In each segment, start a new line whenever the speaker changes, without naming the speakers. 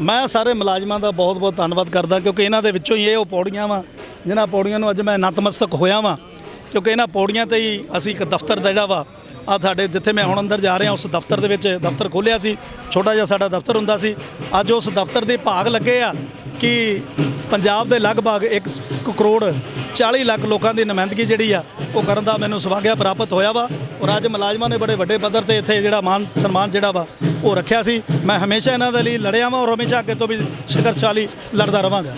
ਮੈਂ ਸਾਰੇ ਮੁਲਾਜ਼ਮਾਂ ਦਾ ਬਹੁਤ-ਬਹੁਤ ਧੰਨਵਾਦ ਕਰਦਾ ਕਿਉਂਕਿ ਇਹਨਾਂ ਦੇ ਵਿੱਚੋਂ ਹੀ ਇਹ ਉਹ ਪੌੜੀਆਂ ਵਾ, ਜਿਨ੍ਹਾਂ ਪੌੜੀਆਂ ਨੂੰ ਅੱਜ ਮੈਂ ਨਤਮਸਤਕ ਹੋਇਆ ਵਾਂ। ਕਿਉਂਕਿ ਇਹਨਾਂ ਪੌੜੀਆਂ ਤੇ ਹੀ ਅਸੀਂ ਇੱਕ ਦਫ਼ਤਰ ਦਾ ਜਿਹੜਾ ਵਾ ਆ ਸਾਡੇ ਜਿੱਥੇ ਮੈਂ ਹੁਣ ਅੰਦਰ ਜਾ ਰਿਹਾ, ਉਸ ਦਫ਼ਤਰ ਦੇ ਵਿੱਚ ਦਫ਼ਤਰ ਖੋਲ੍ਹਿਆ ਸੀ, ਛੋਟਾ ਜਿਹਾ ਸਾਡਾ ਦਫ਼ਤਰ ਹੁੰਦਾ ਸੀ। ਅੱਜ ਉਸ ਦਫ਼ਤਰ ਦੇ ਭਾਗ ਲੱਗੇ ਆ ਕਿ ਪੰਜਾਬ ਦੇ ਲਗਭਗ 1 ਕਰੋੜ 40 ਲੱਖ ਲੋਕਾਂ ਦੀ ਨੁਮਾਇੰਦਗੀ ਜਿਹੜੀ ਆ, ਉਹ ਕਰਨ ਦਾ ਮੈਨੂੰ ਸੁਭਾਗਿਆ ਪ੍ਰਾਪਤ ਹੋਇਆ ਵਾ। ਔਰ ਅੱਜ ਮੁਲਾਜ਼ਮਾਂ ਨੇ ਬੜੇ ਵੱਡੇ ਪੱਧਰ ਤੇ ਇੱਥੇ ਜਿਹੜਾ ਮਾਨ, ਸਨਮਾਨ ਜਿਹੜਾ ਵਾ ਉਹ ਰੱਖਿਆ ਸੀ। ਮੈਂ ਹਮੇਸ਼ਾ ਇਹਨਾਂ ਦੇ ਲਈ ਲੜਿਆ ਵਾਂ ਔਰ ਹਮੇਸ਼ਾ ਅੱਗੇ ਤੋਂ ਵੀ ਸੰਘਰਸ਼ਾਲੀ ਲੜਦਾ ਰਵਾਂਗਾ।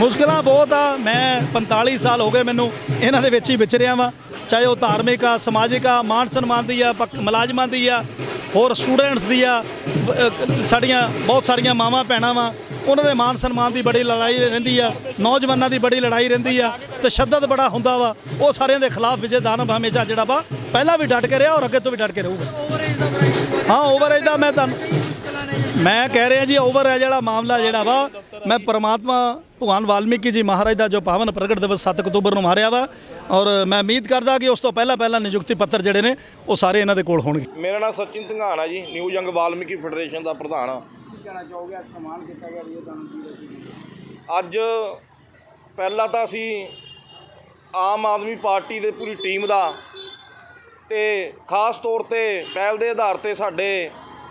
ਮੁਸ਼ਕਲਾਂ ਬਹੁਤ ਆ। ਮੈਂ 45 ਸਾਲ ਹੋ ਗਏ ਮੈਨੂੰ ਇਹਨਾਂ ਦੇ ਵਿੱਚ ਹੀ ਵਿਚਰਿਆ ਵਾਂ। ਚਾਹੇ ਉਹ ਧਾਰਮਿਕ ਆ, ਸਮਾਜਿਕ ਆ, ਮਾਨ ਸਨਮਾਨ ਦੀ ਆ, ਪੱਕ- ਮੁਲਾਜ਼ਮਾਂ ਦੀ ਆ, ਹੋਰ ਸਟੂਡੈਂਟਸ ਦੀ ਆ ਸਾਡੀਆਂ ਬਹੁਤ ਸਾਰੀਆਂ ਮਾਵਾਂ ਭੈਣਾਂ ਵਾ। ਉਹਨਾਂ ਦੇ ਮਾਨ ਸਨਮਾਨ ਦੀ ਬੜੀ ਲੜਾਈ ਰਹਿੰਦੀ ਆ। ਨੌਜਵਾਨਾਂ ਦੀ ਬੜੀ ਲੜਾਈ ਰਹਿੰਦੀ ਆ। ਤਸ਼ੱਦਦ ਬੜਾ ਹੁੰਦਾ ਵਾ। ਉਹ ਸਾਰਿਆਂ ਦੇ ਖਿਲਾਫ ਵਿਜੇ ਦਾਨਵ ਹਮੇਸ਼ਾ ਜਿਹੜਾ ਵਾ, ਪਹਿਲਾਂ ਵੀ ਡਟ ਕੇ ਰਿਹਾ ਔਰ ਅੱਗੇ ਤੋਂ ਵੀ ਡਟ ਕੇ ਰਹੂਗਾ। ਹਾਂ ਓਵਰਏਜ ਦਾ ਮੈਂ ਤੁਹਾਨੂੰ ਮੈਂ ਕਹਿ ਰਿਹਾ ਜੀ ਓਵਰ ਹੈ ਜਿਹੜਾ ਮਾਮਲਾ ਜਿਹੜਾ ਵਾ। ਮੈਂ ਪਰਮਾਤਮਾ, ਭਗਵਾਨ ਵਾਲਮੀਕੀ ਜੀ ਮਹਾਰਾਜ ਦਾ ਜੋ ਪਾਵਨ ਪ੍ਰਗਟ ਦਿਵਸ 7 ਅਕਤੂਬਰ ਨੂੰ ਮਾਰਿਆ ਵਾ, ਔਰ ਮੈਂ ਉਮੀਦ ਕਰਦਾ ਕਿ ਉਸ ਤੋਂ ਪਹਿਲਾਂ ਪਹਿਲਾਂ ਨਿਯੁਕਤੀ ਪੱਤਰ ਜਿਹੜੇ ਨੇ, ਉਹ ਸਾਰੇ ਇਹਨਾਂ ਦੇ ਕੋਲ ਹੋਣਗੇ।
ਮੇਰਾ ਨਾਮ ਸਚਿਨ ਧੰਗਾਨ ਆ ਜੀ ਨਿਊ ਯੰਗ ਵਾਲਮੀਕੀ ਫੈਡਰੇਸ਼ਨ ਦਾ ਪ੍ਰਧਾਨ
ਆ। ਕਹਿਣਾ ਚਾਹੋਗੇ ਸਨਮਾਨ ਕੀਤਾ ਗਿਆ ਵੀ ਇਹ
ਅੱਜ ਪਹਿਲਾਂ ਤਾਂ ਅਸੀਂ ਆਮ ਆਦਮੀ ਪਾਰਟੀ ਦੇ ਪੂਰੀ ਟੀਮ ਦਾ ਤੇ ਖਾਸ ਤੌਰ ਤੇ ਪਹਿਲ ਦੇ ਆਧਾਰ ਤੇ ਸਾਡੇ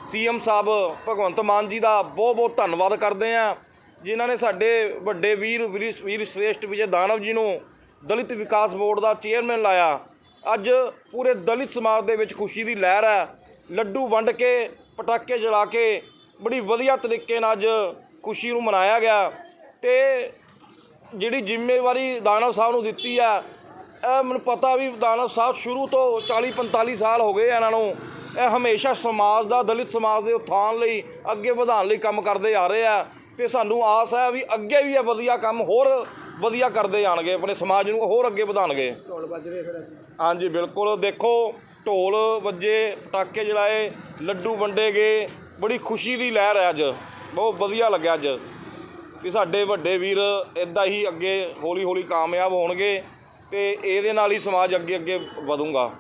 ਸੀਐਮ ਸਾਹਿਬ ਭਗਵੰਤ ਮਾਨ ਜੀ ਦਾ ਬਹੁਤ ਬਹੁਤ ਧੰਨਵਾਦ ਕਰਦੇ ਆ ਜਿਨ੍ਹਾਂ ਨੇ ਸਾਡੇ ਵੱਡੇ ਵੀਰ ਵੀਰ ਵੀਰ ਸ੍ਰੇਸ਼ਟ ਵਿਜੇ ਦਾਨਵ ਜੀ ਨੂੰ ਦਲਿਤ ਵਿਕਾਸ ਬੋਰਡ ਦਾ ਚੇਅਰਮੈਨ ਲਾਇਆ। ਅੱਜ ਪੂਰੇ ਦਲਿਤ ਸਮਾਜ ਦੇ ਵਿੱਚ ਖੁਸ਼ੀ ਦੀ ਲਹਿਰ ਹੈ। ਲੱਡੂ ਵੰਡ ਕੇ, ਪਟਾਕੇ ਜਲਾ ਕੇ, ਬੜੀ ਵਧੀਆ ਤਰੀਕੇ ਨਾਲ ਅੱਜ ਖੁਸ਼ੀ ਨੂੰ ਮਨਾਇਆ ਗਿਆ। ਤੇ ਜਿਹੜੀ ਜ਼ਿੰਮੇਵਾਰੀ ਦਾਨਵ ਸਾਹਿਬ ਨੂੰ ਦਿੱਤੀ ਆ ਇਹ ਮੈਨੂੰ ਪਤਾ ਵੀ ਦਾਨਵ ਸਾਹਿਬ ਸ਼ੁਰੂ ਤੋਂ 40 45 ਸਾਲ ਹੋ ਗਏ ਇਹਨਾਂ ਨੂੰ। ਇਹ ਹਮੇਸ਼ਾ ਸਮਾਜ ਦਾ ਦਲਿਤ ਸਮਾਜ ਦੇ ਉત્ਥਾਨ ਲਈ ਅੱਗੇ ਵਧਾਉਣ ਲਈ ਕੰਮ ਕਰਦੇ ਆ ਰਹੇ ਆ। ਤੇ ਸਾਨੂੰ ਆਸ ਹੈ ਵੀ ਅੱਗੇ ਵੀ ਇਹ ਵਧੀਆ ਕੰਮ ਹੋਰ ਵਧੀਆ ਕਰਦੇ ਜਾਣਗੇ ਆਪਣੇ ਸਮਾਜ ਨੂੰ ਹੋਰ ਅੱਗੇ ਵਧਾਉਣਗੇ।
ਢੋਲ ਵੱਜ ਰਹੇ ਫਿਰ
ਹਾਂਜੀ ਬਿਲਕੁਲ। ਦੇਖੋ ਢੋਲ ਵੱਜੇ ਪਟਾਕੇ ਜਲਾਏ ਲੱਡੂ ਵੰਡੇ ਗਏ ਬੜੀ ਖੁਸ਼ੀ ਦੀ ਲਹਿਰ ਹੈ ਅੱਜ। ਬਹੁਤ ਵਧੀਆ ਲੱਗਿਆ ਅੱਜ। ਕਿ ਸਾਡੇ ਵੱਡੇ ਵੀਰ ਇਦਾਂ ਹੀ ਅੱਗੇ ਹੌਲੀ ਹੌਲੀ ਕਾਮਯਾਬ ਹੋਣਗੇ। ਤੇ ਇਹਦੇ ਨਾਲ ਹੀ ਸਮਾਜ ਅੱਗੇ ਅੱਗੇ ਵਧੂਗਾ।